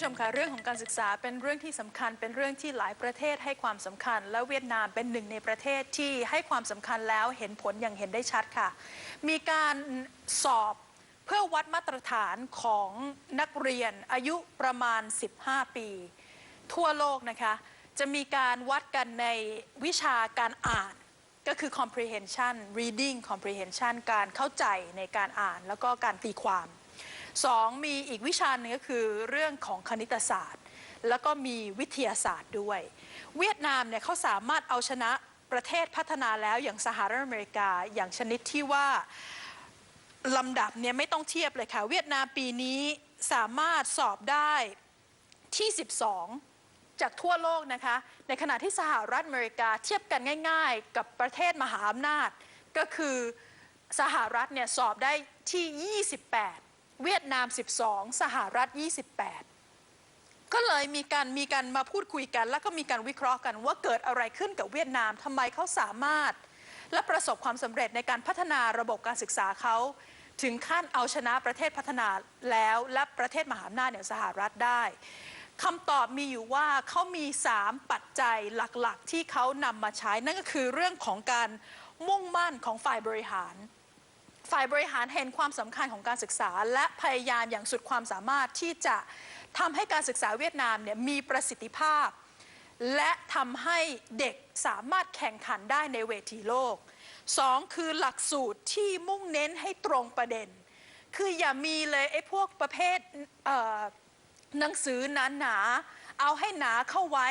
ผู้ชมคะเรื่องของการศึกษาเป็นเรื่องที่สำคัญเป็นเรื่องที่หลายประเทศให้ความสำคัญ และเวียดนามเป็นหนึ่งในประเทศที่ให้ความสำคัญแล้วเห็นผลอย่างเห็นได้ชัดค่ะ มีการสอบเพื่อวัดมาตรฐานของนักเรียนอายุประมาณ 15 ปี ทั่วโลกนะคะ จะมีการวัดกันในวิชาการอ่านก็คือ comprehension reading comprehension การเข้าใจในการอ่านแล้วก็การตีความ สองมีอีกวิชาหนึ่งก็คือเรื่องของคณิตศาสตร์ แล้วก็มีวิทยาศาสตร์ด้วย เวียดนามเนี่ยเขาสามารถเอาชนะประเทศพัฒนาแล้วอย่างสหรัฐอเมริกาอย่างชนิดที่ว่าลำดับเนี่ยไม่ต้องเทียบเลยค่ะ เวียดนามปีนี้สามารถสอบได้ที่ 12 จากทั่วโลกนะคะ ในขณะที่สหรัฐอเมริกาเทียบกันง่าย ๆ กับประเทศมหาอำนาจ ก็คือสหรัฐเนี่ยสอบได้ที่ 28 เวียดนาม 12 สหรัฐ 28 ก็เลยมีการมีการมาพูดคุยกัน แล้วก็มีการวิเคราะห์กันว่าเกิดอะไรขึ้นกับเวียดนามทำไมเขาสามารถ และประสบความสำเร็จในการพัฒนาระบบการศึกษาเขาถึงขั้นเอาชนะประเทศพัฒนาแล้วและประเทศมหาอำนาจอย่างสหรัฐได้คำตอบมีอยู่ว่าเขามี 3 ปัจจัยหลักๆ ที่เขานำมาใช้นั่นก็คือเรื่องของการมุ่งมั่นของฝ่ายบริหาร ฝ่ายบริหารเห็นความสำคัญของการศึกษา และพยายามอย่างสุดความสามารถที่จะทำให้การศึกษาเวียดนามเนี่ยมีประสิทธิภาพ และทำให้เด็กสามารถแข่งขันได้ในเวทีโลกสองคือหลักสูตรที่มุ่งเน้นให้ตรงประเด็น คืออย่ามีเลยไอ้พวกประเภทหนังสือหนาๆเอาให้หนาเข้าไว้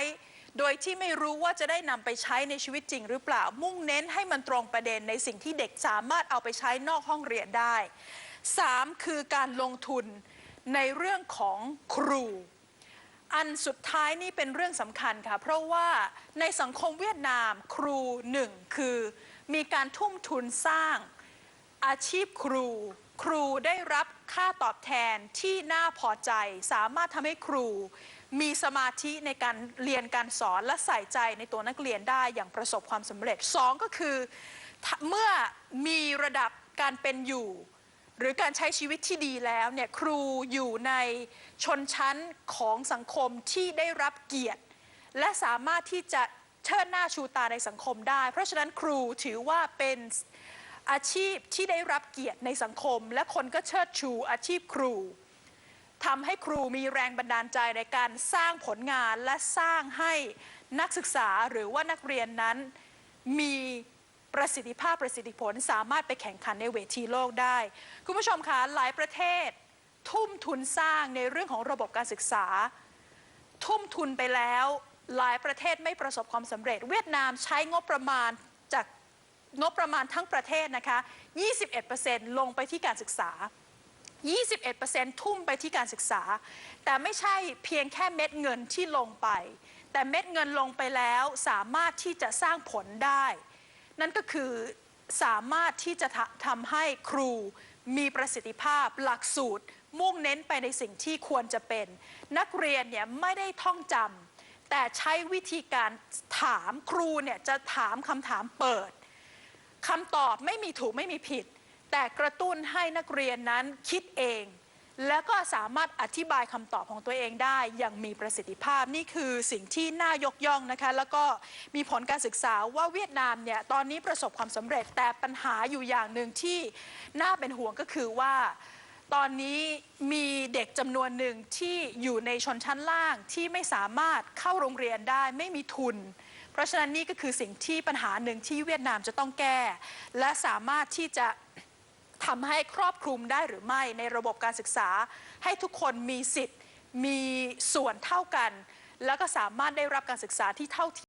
โดยที่ไม่รู้ว่าจะได้นำไปใช้ในชีวิตจริงหรือเปล่า มุ่งเน้นให้มันตรงประเด็นในสิ่งที่เด็กสามารถเอาไปใช้นอกห้องเรียนได้ 3. คือการลงทุนในเรื่องของครู อันสุดท้ายนี่เป็นเรื่องสำคัญค่ะ เพราะว่าในสังคมเวียดนามครูหนึ่งคือ มีการทุ่มทุนสร้างอาชีพครู ครูได้รับค่าตอบแทนที่น่าพอใจ สามารถทำให้ครู มีสมาธิในการเรียนการสอนและใส่ใจในตัวนักเรียนได้อย่างประสบความสำเร็จสองก็คือ เมื่อมีระดับการเป็นอยู่ หรือการใช้ชีวิตที่ดีแล้วเนี่ยครูอยู่ในชนชั้นของสังคมที่ได้รับเกียรติ และสามารถที่จะเชิดหน้าชูตาในสังคมได้ เพราะฉะนั้นครูถือว่าเป็นอาชีพที่ได้รับเกียรติในสังคม และคนก็เชิดชูอาชีพครู ทำให้ครูมีแรงบันดาลใจในการสร้างผลงานและสร้างให้นักศึกษาหรือว่านักเรียนนั้น มีประสิทธิภาพประสิทธิผลสามารถไปแข่งขันในเวทีโลกได้ คุณผู้ชมคะหลายประเทศ ทุ่มทุนสร้างในเรื่องของระบบการศึกษา ทุ่มทุนไปแล้ว หลายประเทศไม่ประสบความสำเร็จ เวียดนามใช้งบประมาณจากงบประมาณทั้งประเทศนะคะ 21%ลงไปที่การศึกษา 21%ทุ่มไปที่การศึกษา แต่ไม่ใช่เพียงแค่เม็ดเงินที่ลงไป แต่เม็ดเงินลงไปแล้วสามารถที่จะสร้างผลได้ นั่นก็คือสามารถที่จะทำให้ครูมีประสิทธิภาพหลักสูตร มุ่งเน้นไปในสิ่งที่ควรจะเป็น นักเรียนเนี่ยไม่ได้ท่องจำแต่ใช้วิธีการถามครูเนี่ยจะถามคำถามเปิดคำตอบไม่มีถูกไม่มีผิด แต่กระตุ้นให้นักเรียนนั้นคิดเอง แล้วก็สามารถอธิบายคำตอบของตัวเองได้ อย่างมีประสิทธิภาพนี่คือสิ่งที่น่ายกย่องนะคะ แล้วก็มีผลการศึกษาว่าเวียดนามเนี่ยตอนนี้ประสบความสำเร็จแต่ปัญหาอยู่อย่างหนึ่งที่น่าเป็นห่วงก็คือว่าตอนนี้มีเด็กจำนวนหนึ่งที่อยู่ในชนชั้นล่างที่ไม่สามารถเข้าโรงเรียนได้ไม่มีทุน เพราะฉะนั้นนี่ก็คือสิ่งที่ปัญหาหนึ่งที่เวียดนามจะต้องแก้ และสามารถที่จะ ทำให้ครอบคลุมได้หรือไม่ในระบบการศึกษา ให้ทุกคนมีสิทธิ์มีส่วนเท่ากัน แล้วก็สามารถได้รับการศึกษาที่เท่าเทียม